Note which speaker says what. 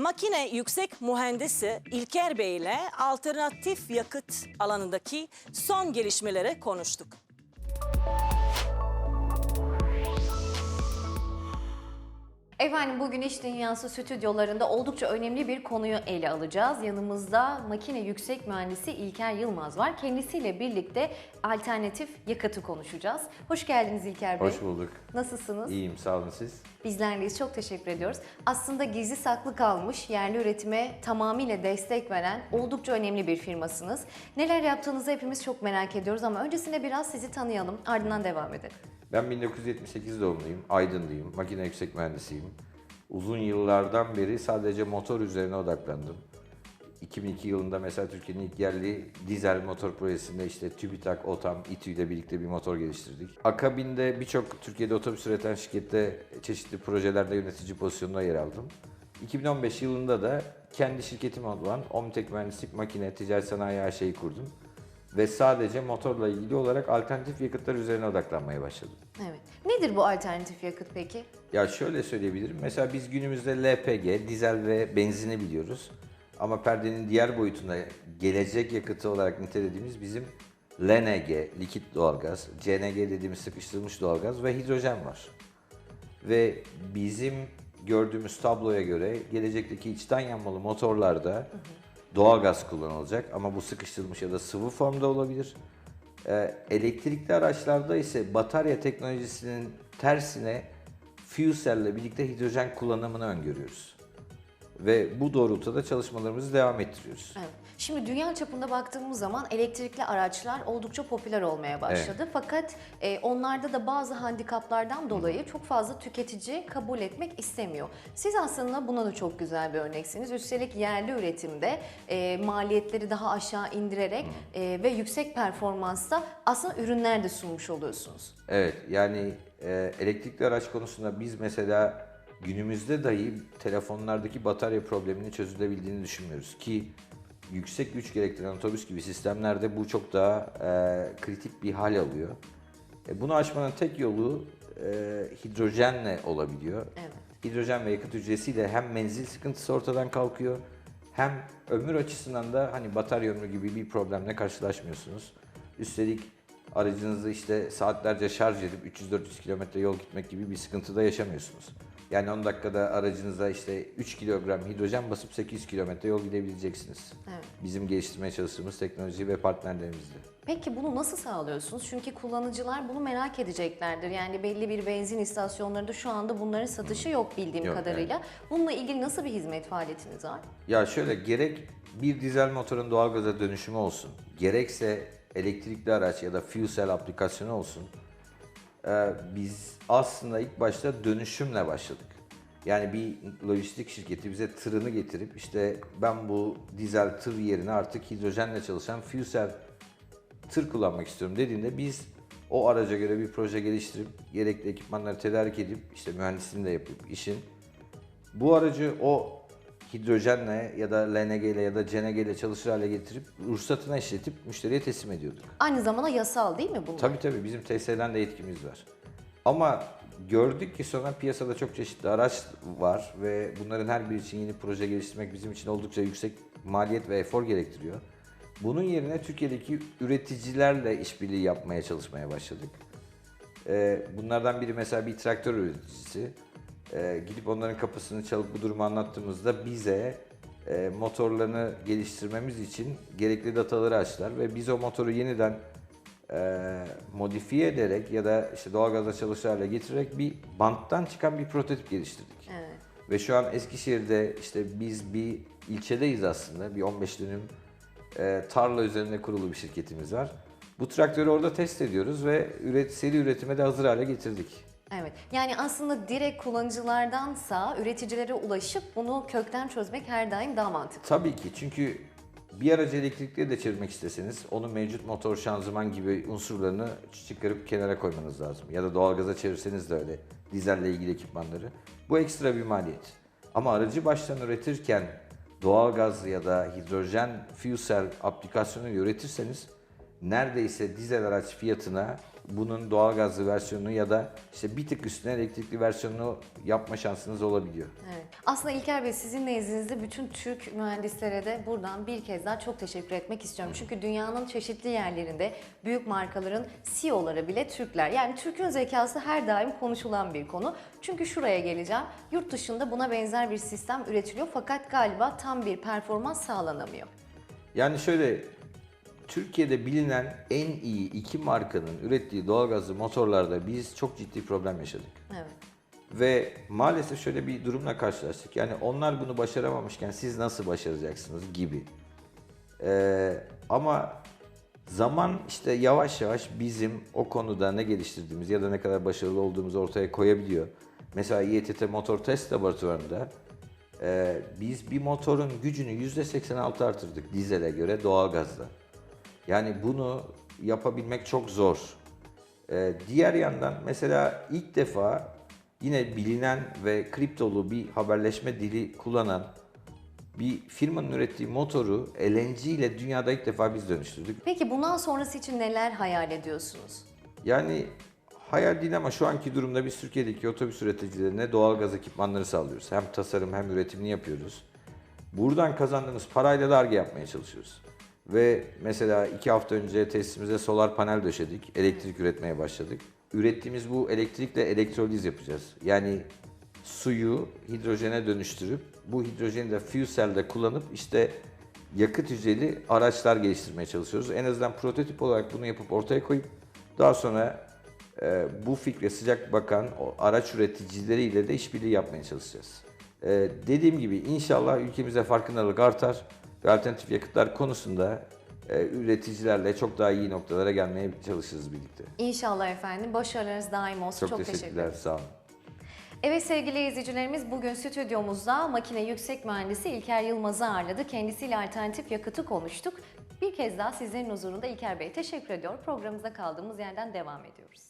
Speaker 1: Makine Yüksek Mühendisi İlker Bey ile alternatif yakıt alanındaki son gelişmeleri konuştuk.
Speaker 2: Efendim bugün İş Dünyası stüdyolarında oldukça önemli bir konuyu ele alacağız. Yanımızda makine yüksek mühendisi İlker Yılmaz var. Kendisiyle birlikte alternatif yakıtı konuşacağız. Hoş geldiniz İlker Bey.
Speaker 3: Hoş bulduk.
Speaker 2: Nasılsınız?
Speaker 3: İyiyim, sağ olun siz.
Speaker 2: Bizlerleyiz. Çok teşekkür ediyoruz. Aslında gizli saklı kalmış, yerli üretime tamamıyla destek veren oldukça önemli bir firmasınız. Neler yaptığınızı hepimiz çok merak ediyoruz ama öncesinde biraz sizi tanıyalım, ardından devam edelim.
Speaker 3: Ben 1978 doğumluyum, Aydınlıyım, makine yüksek mühendisiyim. Uzun yıllardan beri sadece motor üzerine odaklandım. 2002 yılında mesela Türkiye'nin ilk yerli dizel motor projesinde işte TÜBİTAK, OTAM, İTÜ ile birlikte bir motor geliştirdik. Akabinde birçok Türkiye'de otobüs üreten şirkette çeşitli projelerde yönetici pozisyonunda yer aldım. 2015 yılında da kendi şirketim olan Omtek Mühendislik Makine Ticaret Sanayi AŞ'yi kurdum. Ve sadece motorla ilgili olarak alternatif yakıtlar üzerine odaklanmaya başladım.
Speaker 2: Evet. Nedir bu alternatif yakıt peki?
Speaker 3: Ya şöyle söyleyebilirim. Mesela biz günümüzde LPG, dizel ve benzini biliyoruz. Ama perdenin diğer boyutunda gelecek yakıtı olarak nitelediğimiz bizim LNG, likit doğalgaz, CNG dediğimiz sıkıştırılmış doğalgaz ve hidrojen var. Ve bizim gördüğümüz tabloya göre gelecekteki içten yanmalı motorlarda doğalgaz kullanılacak ama bu sıkıştırılmış ya da sıvı formda olabilir. Ee, elektrikli araçlarda ise batarya teknolojisinin tersine fuel cell ile birlikte hidrojen kullanımını öngörüyoruz. Ve bu doğrultuda çalışmalarımızı devam ettiriyoruz.
Speaker 2: Evet. Şimdi dünya çapında baktığımız zaman elektrikli araçlar oldukça popüler olmaya başladı. Fakat e, onlarda da bazı handikaplardan dolayı çok fazla tüketici kabul etmek istemiyor. Siz aslında buna da çok güzel bir örneksiniz. Üstelik yerli üretimde e, maliyetleri daha aşağı indirerek e, ve yüksek performansta aslında ürünler de sunmuş oluyorsunuz.
Speaker 3: Evet yani e, elektrikli araç konusunda biz mesela günümüzde dahi telefonlardaki batarya problemini çözülebildiğini düşünmüyoruz ki yüksek güç gerektiren otobüs gibi sistemlerde bu çok daha e, kritik bir hal alıyor. E, bunu aşmanın tek yolu e, hidrojenle olabiliyor.
Speaker 2: Evet.
Speaker 3: Hidrojen ve yakıt hücresiyle hem menzil sıkıntısı ortadan kalkıyor hem ömür açısından da hani batarya ömrü gibi bir problemle karşılaşmıyorsunuz. Üstelik aracınızı işte saatlerce şarj edip 300-400 kilometre yol gitmek gibi bir sıkıntı da yaşamıyorsunuz. Yani 10 dakikada aracınıza işte 3 kilogram hidrojen basıp 800 kilometre yol gidebileceksiniz.
Speaker 2: Evet.
Speaker 3: Bizim geliştirmeye çalıştığımız teknoloji ve partnerlerimizle.
Speaker 2: Peki bunu nasıl sağlıyorsunuz? Çünkü kullanıcılar bunu merak edeceklerdir. Yani belli bir benzin istasyonlarında şu anda bunların satışı yok bildiğim
Speaker 3: Yok,
Speaker 2: kadarıyla. Bununla ilgili nasıl bir hizmet faaliyetiniz var?
Speaker 3: Ya şöyle gerek bir dizel motorun doğalgaza dönüşümü olsun, gerekse elektrikli araç ya da fuel cell aplikasyonu olsun. E, biz aslında ilk başta dönüşümle başladık. Yani bir lojistik şirketi bize tırını getirip işte ben bu dizel tır yerine artık hidrojenle çalışan fuel cell tır kullanmak istiyorum dediğinde biz o araca göre bir proje geliştirip gerekli ekipmanları tedarik edip işte mühendisliğini de yapıp işin bu aracı o hidrojenle ya da LNG ile ya da CNG ile çalışır hale getirip ruhsatına işletip müşteriye teslim ediyorduk.
Speaker 2: Aynı zamanda yasal değil mi bunlar?
Speaker 3: Tabii tabii bizim TSE'den de yetkimiz var. Ama gördük ki sonra piyasada çok çeşitli araç var ve bunların her biri için yeni proje geliştirmek bizim için oldukça yüksek maliyet ve efor gerektiriyor. Bunun yerine Türkiye'deki üreticilerle işbirliği yapmaya çalışmaya başladık. Ee, bunlardan biri mesela bir traktör üreticisi. Ee, gidip onların kapısını çalıp bu durumu anlattığımızda bize e, motorlarını geliştirmemiz için gerekli dataları açtılar ve biz o motoru yeniden e, modifiye ederek ya da işte doğalgazla çalışır hale getirerek bir banttan çıkan bir prototip geliştirdik.
Speaker 2: Evet.
Speaker 3: Ve şu an Eskişehir'de işte biz bir ilçedeyiz aslında. Bir 15 dönüm e, tarla üzerine kurulu bir şirketimiz var. Bu traktörü orada test ediyoruz ve üret, seri üretime de hazır hale getirdik.
Speaker 2: Evet. Yani aslında direkt kullanıcılardansa üreticilere ulaşıp bunu kökten çözmek her daim daha mantıklı.
Speaker 3: Tabii ki çünkü bir aracı elektrikliye de çevirmek isteseniz onun mevcut motor şanzıman gibi unsurlarını çıkarıp kenara koymanız lazım. Ya da doğalgaza çevirseniz de öyle dizelle ilgili ekipmanları. Bu ekstra bir maliyet. Ama aracı baştan üretirken doğalgaz ya da hidrojen fuel cell aplikasyonu üretirseniz neredeyse dizel araç fiyatına bunun doğalgazlı versiyonu ya da işte bir tık üstüne elektrikli versiyonunu yapma şansınız olabiliyor.
Speaker 2: Evet. Aslında İlker Bey sizin nezdinizde bütün Türk mühendislere de buradan bir kez daha çok teşekkür etmek istiyorum. Çünkü dünyanın çeşitli yerlerinde büyük markaların CEO'ları bile Türkler. Yani Türk'ün zekası her daim konuşulan bir konu. Çünkü şuraya geleceğim. Yurt dışında buna benzer bir sistem üretiliyor fakat galiba tam bir performans sağlanamıyor.
Speaker 3: Yani şöyle Türkiye'de bilinen en iyi iki markanın ürettiği doğalgazlı motorlarda biz çok ciddi problem yaşadık.
Speaker 2: Evet.
Speaker 3: Ve maalesef şöyle bir durumla karşılaştık. Yani onlar bunu başaramamışken siz nasıl başaracaksınız gibi. Ee, ama zaman işte yavaş yavaş bizim o konuda ne geliştirdiğimiz ya da ne kadar başarılı olduğumuzu ortaya koyabiliyor. Mesela İETT Motor Test Laboratuvarı'nda e, biz bir motorun gücünü %86 artırdık dizele göre doğalgazla. Yani bunu yapabilmek çok zor. Ee, diğer yandan mesela ilk defa yine bilinen ve kriptolu bir haberleşme dili kullanan bir firmanın ürettiği motoru LNG ile dünyada ilk defa biz dönüştürdük.
Speaker 2: Peki bundan sonrası için neler hayal ediyorsunuz?
Speaker 3: Yani hayal değil ama şu anki durumda biz Türkiye'deki otobüs üreticilerine doğal gaz ekipmanları sağlıyoruz. Hem tasarım hem üretimini yapıyoruz. Buradan kazandığımız parayla da ARGE yapmaya çalışıyoruz. Ve mesela iki hafta önce tesisimize solar panel döşedik. Elektrik üretmeye başladık. Ürettiğimiz bu elektrikle elektroliz yapacağız. Yani suyu hidrojene dönüştürüp bu hidrojeni de fuel cell'de kullanıp işte yakıt hücreli araçlar geliştirmeye çalışıyoruz. En azından prototip olarak bunu yapıp ortaya koyup daha sonra e, bu fikre sıcak bakan o araç üreticileriyle de işbirliği yapmaya çalışacağız. E, dediğim gibi inşallah ülkemizde farkındalık artar ve alternatif yakıtlar konusunda e, üreticilerle çok daha iyi noktalara gelmeye çalışırız birlikte.
Speaker 2: İnşallah efendim. Başarılarınız daim olsun.
Speaker 3: Çok,
Speaker 2: Çok, teşekkür
Speaker 3: teşekkürler,
Speaker 2: ederim.
Speaker 3: sağ olun.
Speaker 2: Evet sevgili izleyicilerimiz bugün stüdyomuzda makine yüksek mühendisi İlker Yılmaz'ı ağırladı. Kendisiyle alternatif yakıtı konuştuk. Bir kez daha sizlerin huzurunda İlker Bey teşekkür ediyor. Programımızda kaldığımız yerden devam ediyoruz.